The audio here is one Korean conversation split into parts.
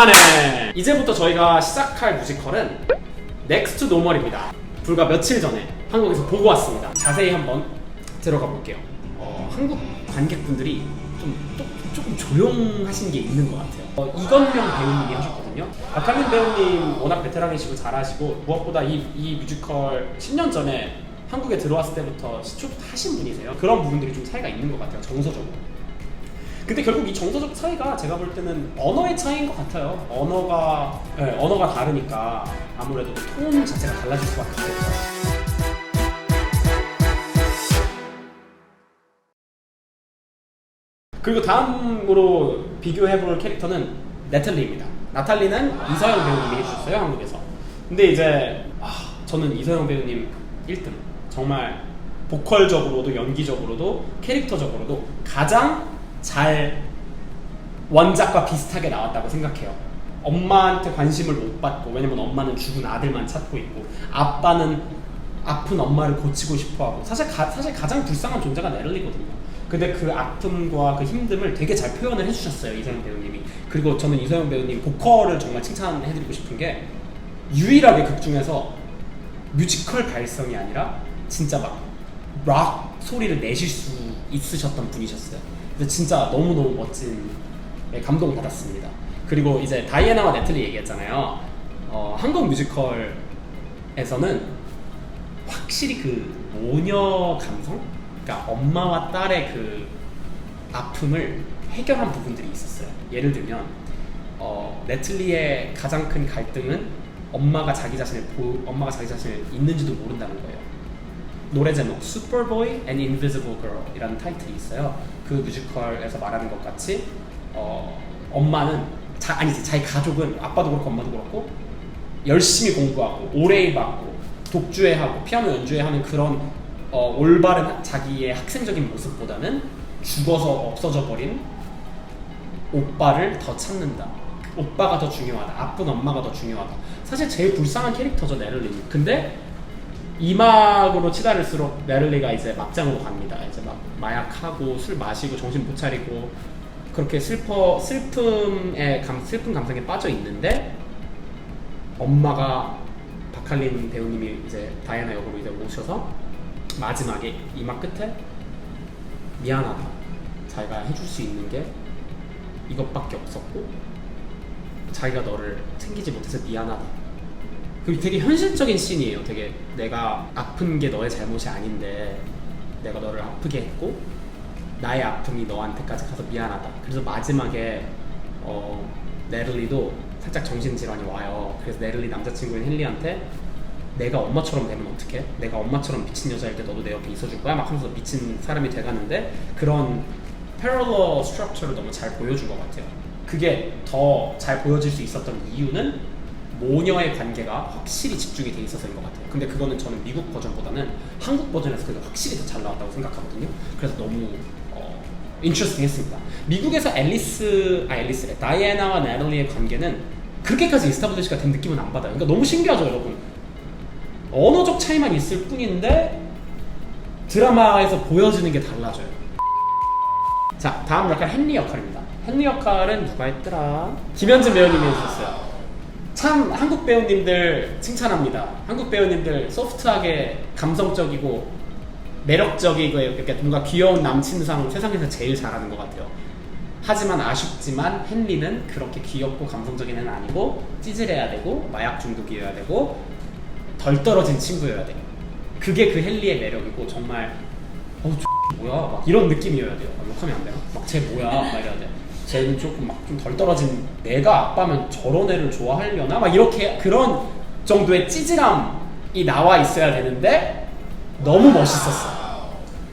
오랜만에. 이제부터 저희가 시작할 뮤지컬은 넥스트 노멀입니다. 불과 며칠 전에 한국에서 보고 왔습니다. 자세히 한번 들어가 볼게요. 어, 한국 관객분들이 좀 또- 조금 조용하신 게 있는 것 같아요. 어, 이건명 배우님이 하셨거든요. 박하민 배우님 워낙 베테랑이시고 잘하시고 무엇보다 이, 이 뮤지컬 10년 전에 한국에 들어왔을 때부터 시초부터 하신 분이세요. 그런 부분들이 좀 차이가 있는 것 같아요 정서적으로 근데 결국 이 정서적 차이가 제가 볼 때는 언어의 차이인 것 같아요. 언어가 네, 언어가 다르니까 아무래도 그톤 자체가 달라질 수밖에 없겠죠. 그리고 다음으로 비교해볼 캐릭터는 네틀리입니다. 나탈리는 이서영 배우님이 해주셨어요 한국에서. 근데 이제 아, 저는 이서영 배우님 1등. 정말 보컬적으로도 연기적으로도 캐릭터적으로도 가장 잘 원작과 비슷하게 나왔다고 생각해요. 엄마한테 관심을 못 받고 왜냐면 엄마는 죽은 아들만 찾고 있고 아빠는 아픈 엄마를 고치고 싶어하고 사실 가, 사실 가장 불쌍한 존재가 네럴리거든요. 근데 그 아픔과 그 힘듦을 되게 잘 표현을 해주셨어요 이서영 배우님이. 그리고 저는 이서영 배우님 보컬을 정말 칭찬해드리고 싶은 게 유일하게 극 중에서 뮤지컬 발성이 아니라 진짜 막 락 소리를 내실 수 있으셨던 분이셨어요. 그래서 진짜 너무 너무 멋진 네, 감동 받았습니다. 그리고 이제 다이애나와 네틀리 얘기했잖아요. 어, 한국 뮤지컬에서는 확실히 그 모녀 감성, 그러니까 엄마와 딸의 그 아픔을 해결한 부분들이 있었어요. 예를 들면 어, 네틀리의 가장 큰 갈등은 엄마가 자기 자신을 보, 엄마가 자기 자신을 있는지도 모른다는 거예요. 노래 제목 Superboy and Invisible Girl이라는 타이틀이 있어요. 그 뮤지컬에서 말하는 것 같이 어, 엄마는 자, 아니지 자기 가족은 아빠도 그렇고 엄마도 그렇고 열심히 공부하고 오래 받고 독주회하고 피아노 연주회하는 그런 어, 올바른 자기의 학생적인 모습보다는 죽어서 없어져 버린 오빠를 더 찾는다. 오빠가 더 중요하다. 아픈 엄마가 더 중요하다. 사실 제일 불쌍한 캐릭터죠 네럴리는. 근데 이막으로 치달을수록 네럴리가 이제 막장으로 갑니다. 이제 막 마약하고 술 마시고 정신 못 차리고 그렇게 슬퍼 슬픔에 감 슬픈 감성에 빠져 있는데 엄마가 박할린 배우님이 이제 다이애나 역으로 이제 오셔서 마지막에 이막 끝에 미안하다. 자기가 해줄 수 있는 게 이것밖에 없었고 자기가 너를 챙기지 못해서 미안하다. 그 되게 현실적인 씬이에요. 되게 내가 아픈 게 너의 잘못이 아닌데 내가 너를 아프게 했고 나의 아픔이 너한테까지 가서 미안하다. 그래서 마지막에 어, 네를리도 살짝 정신질환이 와요. 그래서 네를리 남자친구인 헨리한테 내가 엄마처럼 되면 어떡해? 내가 엄마처럼 미친 여자일 때 너도 내 옆에 있어줄 거야? 막 하면서 미친 사람이 돼가는데 그런 패러러 스트럭처를 너무 잘 보여준 것 같아요. 그게 더 잘 보여질 수 있었던 이유는 모녀의 관계가 확실히 집중이 돼 있어서인 것 같아요. 근데 그거는 저는 미국 버전보다는 한국 버전에서 그게 확실히 더 잘 나왔다고 생각하거든요. 그래서 너무 어, 인트레스팅 했습니다. 미국에서 앨리스, 아 앨리스래, 다이애나와 나탈리의 관계는 그렇게까지 이스타블리시가 된 느낌은 안 받아요. 그러니까 너무 신기하죠, 여러분. 언어적 차이만 있을 뿐인데 드라마에서 보여지는 게 달라져요. 자, 다음 역할 헨리 역할입니다. 헨리 역할은 누가 했더라? 김현진 배우님이 해주셨어요. 참 한국 배우님들 칭찬합니다. 한국 배우님들 소프트하게 감성적이고 매력적이고 이렇게 뭔가 귀여운 남친상 세상에서 제일 잘하는 것 같아요. 하지만 아쉽지만 헨리는 그렇게 귀엽고 감성적인 애는 아니고 찌질해야 되고 마약 중독이어야 되고 덜 떨어진 친구여야 돼요. 그게 그 헨리의 매력이고 정말 어 뭐야 막 이런 느낌이어야 돼요. 아, 욕하면 안 되나? 막쟤 뭐야 막 이래야 돼. 쟤는 조금 막 좀 덜 떨어진 내가 아빠면 저런 애를 좋아하려나 막 이렇게 그런 정도의 찌질함이 나와 있어야 되는데 너무 멋있었어.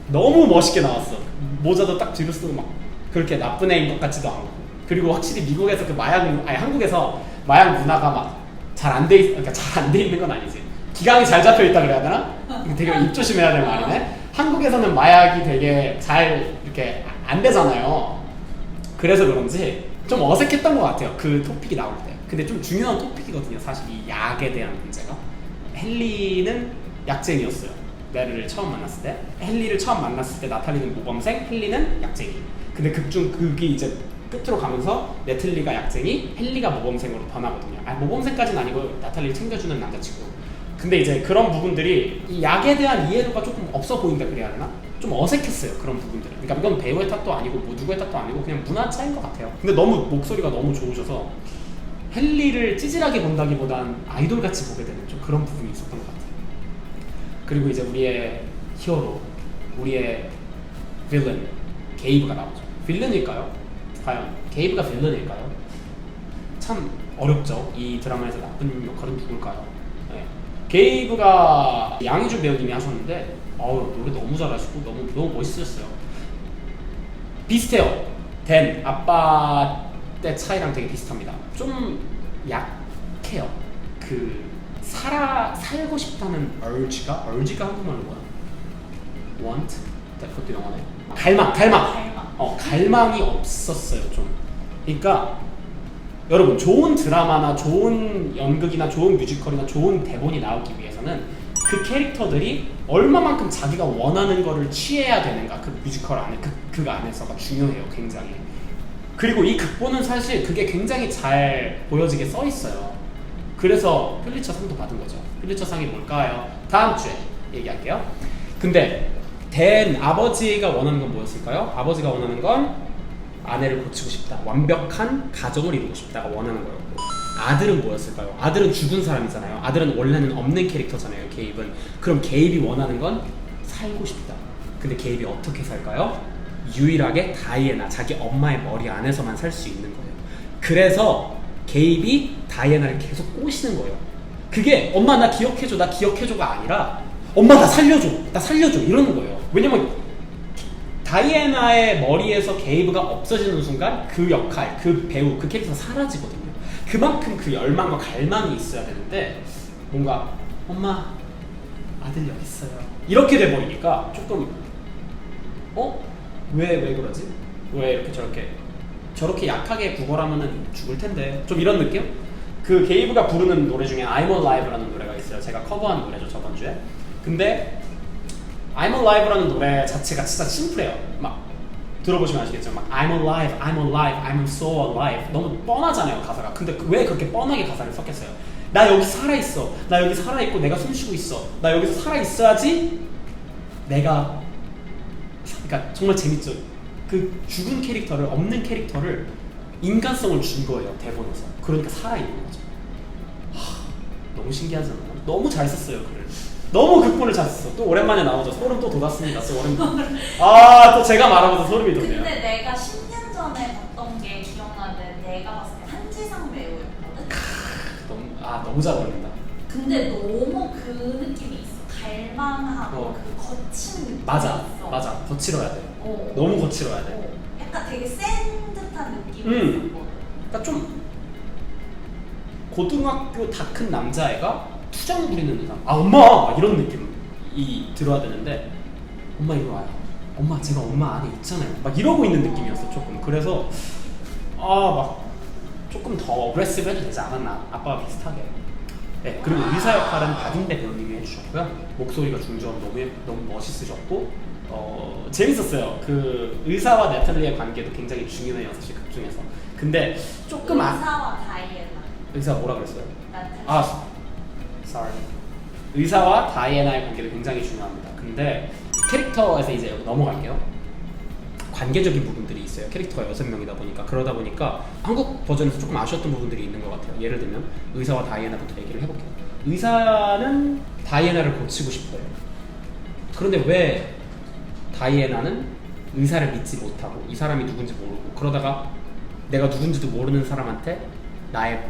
너무 멋있게 나왔어. 모자도 딱 뒤로 쓰고 막 그렇게 나쁜 애인 것 같지도 않고. 그리고 확실히 미국에서 그 마약 문- 아니 한국에서 마약 문화가 막 잘 안돼 있, 그러니까 잘 안 돼 있는 건 아니지. 기강이 잘 잡혀 있다 그래야 되나? 되게 입 조심해야 될 말이네. 한국에서는 마약이 되게 잘 이렇게 안 되잖아요. 그래서 그런지 좀 어색했던 것 같아요. 그 토픽이 나올 때. 근데 좀 중요한 토픽이거든요. 사실 이 약에 대한 문제가. 헨리는 약쟁이였어요. 메르를 처음 만났을 때. 헨리를 처음 만났을 때 나탈리는 모범생, 헨리는 약쟁이. 근데 극중 극이 이제 끝으로 가면서 네틀리가 약쟁이, 헨리가 모범생으로 변하거든요. 아 모범생까지는 아니고 나탈리를 챙겨주는 남자친구. 근데 이제 그런 부분들이 이 약에 대한 이해도가 조금 없어 보인다 그래야 하나? 좀 어색했어요 그런 부분들은. 그러니까 이건 배우의 탓도 아니고 뭐 누구의 탓도 아니고 그냥 문화 차이인 것 같아요. 근데 너무 목소리가 너무 좋으셔서 헨리를 찌질하게 본다기보단 아이돌 같이 보게 되는 좀 그런 부분이 있었던 것 같아요. 그리고 이제 우리의 히어로, 우리의 빌런 게이브가 나오죠. 빌런일까요? 과연 게이브가 빌런일까요? 참 어렵죠. 이 드라마에서 나쁜 역할은 누굴까요? 네. 게이브가 양희준 배우님이 하셨는데 어우 노래 너무 잘하시고 너무 너무 멋있으셨어요. 비슷해요. 댄 아빠 때 차이랑 되게 비슷합니다. 좀 약해요. 그 살아 살고 싶다는 urge가 urge가 한국말로 뭐야? want 그것도 영어네. 갈망, 갈망. 갈망. 어 갈망이 없었어요 좀. 그러니까 여러분 좋은 드라마나 좋은 연극이나 좋은 뮤지컬이나 좋은 대본이 나오기 위해서는 그 캐릭터들이 얼마만큼 자기가 원하는 거를 취해야 되는가 그 뮤지컬 안에 그, 그 안에서가 중요해요 굉장히 그리고 이 극본은 사실 그게 굉장히 잘 보여지게 써 있어요 그래서 필리처 상도 받은 거죠 필리처 상이 뭘까요? 다음 주에 얘기할게요 근데 댄 아버지가 원하는 건 뭐였을까요? 아버지가 원하는 건 아내를 고치고 싶다. 완벽한 가정을 이루고 싶다가 원하는 거였고 아들은 뭐였을까요? 아들은 죽은 사람이잖아요. 아들은 원래는 없는 캐릭터잖아요. 게입은 그럼 게입이 원하는 건 살고 싶다. 근데 게입이 어떻게 살까요? 유일하게 다이애나 자기 엄마의 머리 안에서만 살 수 있는 거예요. 그래서 게입이 다이애나를 계속 꼬시는 거예요. 그게 엄마 나 기억해줘 나 기억해줘가 아니라 엄마 나 살려줘 나 살려줘 이러는 거예요. 왜냐면 다이애나의 머리에서 게이브가 없어지는 순간 그 역할, 그 배우, 그 캐릭터가 사라지거든요. 그만큼 그 열망과 갈망이 있어야 되는데 뭔가 엄마 아들 여기 있어요. 이렇게 돼 버리니까 조금 어? 왜 왜 그러지? 왜 이렇게 저렇게 저렇게 약하게 구걸하면은 죽을 텐데 좀 이런 느낌? 그 게이브가 부르는 노래 중에 I'm Alive라는 노래가 있어요. 제가 커버한 노래죠 저번 주에. 근데 I'm Alive라는 노래 자체가 진짜 심플해요. 막 들어보시면 아시겠지만 막 I'm alive, I'm alive, I'm so alive 너무 뻔하잖아요 가사가. 근데 그- 왜 그렇게 뻔하게 가사를 썼겠어요? 나 여기 살아 있어. 나 여기 살아 있고 내가 숨 쉬고 있어. 나 여기서 살아 있어야지 내가 그러니까 정말 재밌죠. 그 죽은 캐릭터를 없는 캐릭터를 인간성을 준 거예요 대본에서. 그러니까 살아 있는 거죠. 하, 너무 신기하잖아요. 너무 잘 썼어요 글을. 너무 극본을 잘 썼어. 또 오랜만에 나오죠. 소름 또 돋았습니다. 또 오랜. 아또 제가 말하면서 소름이 돋네요. 근데 내가 10년 전에 봤던 게 기억나는데 내가 봤을 때 한지상 배우였거든? 너무 아 너무 잘 어울린다. 근데 너무 그 느낌이 있어. 갈망하고 어. 그 거친 느낌이 맞아 있어. 맞아 거칠어야 돼. 어. 너무 거칠어야 돼. 어. 약간 되게 센 듯한 느낌이 음. 있었거든. 그러니까 좀 고등학교 다 큰 남자애가 투정 부리는 의상. 아 엄마 막 이런 느낌이 들어야 되는데 엄마 이리 와요. 엄마 제가 엄마 안에 있잖아요. 막 이러고 있는 느낌이었어 조금. 그래서 아 막 조금 더 어그레시브 해도 되지 않았나 아빠와 비슷하게. 네 그리고 의사 역할은 박인배 배우님이 해주셨고요. 목소리가 중저음 너무 예- 너무 멋있으셨고 어 재밌었어요. 그 의사와 네탈리의 관계도 굉장히 중요해요 사실 극 중에서. 근데 조금 아 의사와 다이애나. 의사 뭐라 그랬어요? 나한테. 아, sorry. 의사와 다이애나의 관계도 굉장히 중요합니다. 근데 캐릭터에서 이제 넘어갈게요. 관계적인 부분들이 있어요. 캐릭터가 여섯 명이다 보니까 그러다 보니까 한국 버전에서 조금 아쉬웠던 부분들이 있는 것 같아요. 예를 들면 의사와 다이애나부터 얘기를 해볼게요. 의사는 다이애나를 고치고 싶어요. 그런데 왜 다이애나는 의사를 믿지 못하고 이 사람이 누군지 모르고 그러다가 내가 누군지도 모르는 사람한테 나의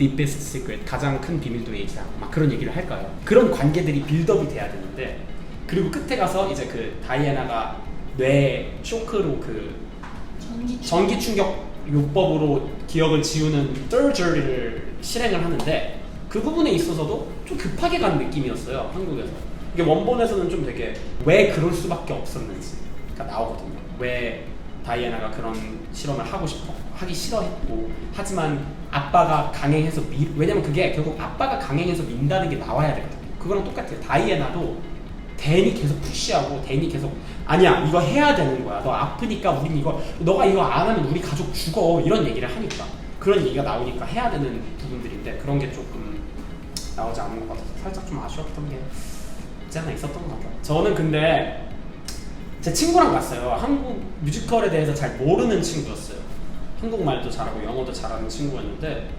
deepest secret 가장 큰 비밀도 얘기하고 막 그런 얘기를 할까요? 그런 관계들이 빌드업이 돼야 되는데 그리고 끝에 가서 이제 그 다이애나가 뇌 쇼크로 그 전기 전기 충격 요법으로 기억을 지우는 surgery를 실행을 하는데 그 부분에 있어서도 좀 급하게 간 느낌이었어요 한국에서. 이게 원본에서는 좀 되게 왜 그럴 수밖에 없었는지가 나오거든요. 왜 다이애나가 그런 실험을 하고 싶어 하기 싫어했고 하지만 아빠가 강행해서 미 왜냐면 그게 결국 아빠가 강행해서 민다는 게 나와야 되거든요 그거랑 똑같아요. 다이애나도 댄이 계속 푸시하고 댄이 계속 아니야 이거 해야 되는 거야. 너 아프니까 우린 이거 너가 이거 안 하면 우리 가족 죽어. 이런 얘기를 하니까. 그런 얘기가 나오니까 해야 되는 부분들인데 그런 게 조금 나오지 않는 것 같아서 살짝 좀 아쉬웠던 게 없지 않아 있었던 것 같아요. 저는 근데 제 친구랑 갔어요. 한국 뮤지컬에 대해서 잘 모르는 친구였어요 한국말도 잘하고 영어도 잘하는 친구였는데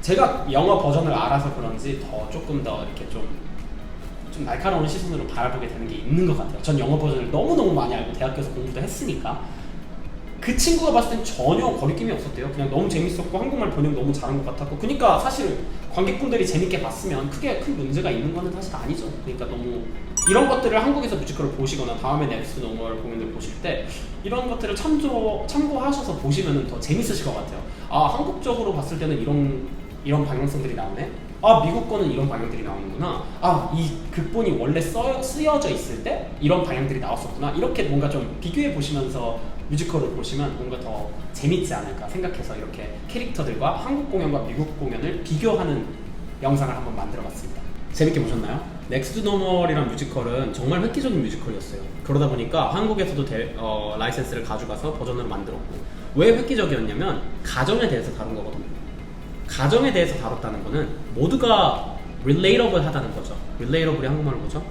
제가 영어 버전을 알아서 그런지 더 조금 더 이렇게 좀, 좀 날카로운 시선으로 바라보게 되는 게 있는 것 같아요. 전 영어 버전을 너무너무 많이 알고 대학교에서 공부도 했으니까 그 친구가 봤을 땐 전혀 거리낌이 없었대요. 그냥 너무 재밌었고 한국말 번역 너무 잘한 것 같았고 그러니까 사실 관객분들이 재밌게 봤으면 크게 큰 문제가 있는 거는 사실 아니죠. 그러니까 너무 이런 것들을 한국에서 뮤지컬을 보시거나 다음에 넥스트 노멀 공연을 보실 때 이런 것들을 참조 참고하셔서 보시면 더 재밌으실 것 같아요. 아 한국적으로 봤을 때는 이런 이런 방향성들이 나오네. 아 미국 거는 이런 방향들이 나오는구나. 아 이 극본이 원래 써, 쓰여져 있을 때 이런 방향들이 나왔었구나. 이렇게 뭔가 좀 비교해 보시면서 뮤지컬을 보시면 뭔가 더 재밌지 않을까 생각해서 이렇게 캐릭터들과 한국 공연과 미국 공연을 비교하는 영상을 한번 만들어 봤습니다. 재밌게 보셨나요? 넥스트 노멀이란 뮤지컬은 정말 획기적인 뮤지컬이었어요. 그러다 보니까 한국에서도 대- 어, 라이센스를 가져가서 버전으로 만들었고 왜 획기적이었냐면 가정에 대해서 다룬 거거든요. 가정에 대해서 다뤘다는 거는 모두가 relatable 하다는 거죠. relatable이 한국말로 뭐죠?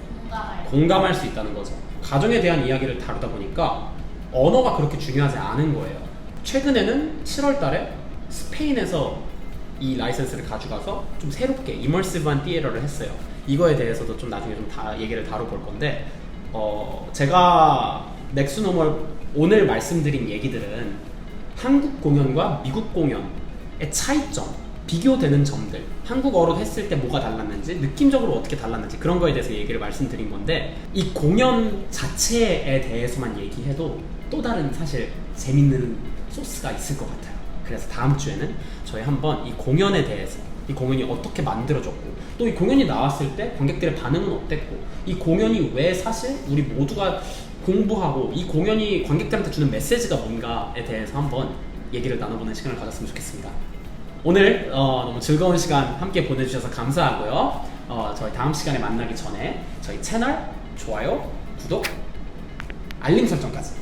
공감할 수 있다는 거죠. 가정에 대한 이야기를 다루다 보니까 언어가 그렇게 중요하지 않은 거예요. 최근에는 7월 달에 스페인에서 이 라이센스를 가져가서 좀 새롭게 이머시브한 띠에러를 했어요. 이거에 대해서도 좀 나중에 좀 다 얘기를 다뤄볼 건데 어, 제가 넥스노멀 오늘 말씀드린 얘기들은 한국 공연과 미국 공연의 차이점, 비교되는 점들, 한국어로 했을 때 뭐가 달랐는지, 느낌적으로 어떻게 달랐는지 그런 거에 대해서 얘기를 말씀드린 건데 이 공연 자체에 대해서만 얘기해도 또 다른 사실 재밌는 소스가 있을 것 같아요. 그래서 다음 주에는 저희 한번 이 공연에 대해서 이 공연이 어떻게 만들어졌고 또 이 공연이 나왔을 때 관객들의 반응은 어땠고 이 공연이 왜 사실 우리 모두가 공부하고 이 공연이 관객들한테 주는 메시지가 뭔가에 대해서 한번 얘기를 나눠보는 시간을 가졌으면 좋겠습니다. 오늘 어, 너무 즐거운 시간 함께 보내주셔서 감사하고요. 어, 저희 다음 시간에 만나기 전에 저희 채널 좋아요, 구독, 알림 설정까지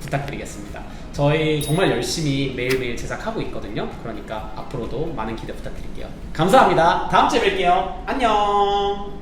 부탁드리겠습니다. 저희 정말 열심히 매일매일 제작하고 있거든요. 그러니까 앞으로도 많은 기대 부탁드릴게요. 감사합니다. 다음 주에 뵐게요. 안녕.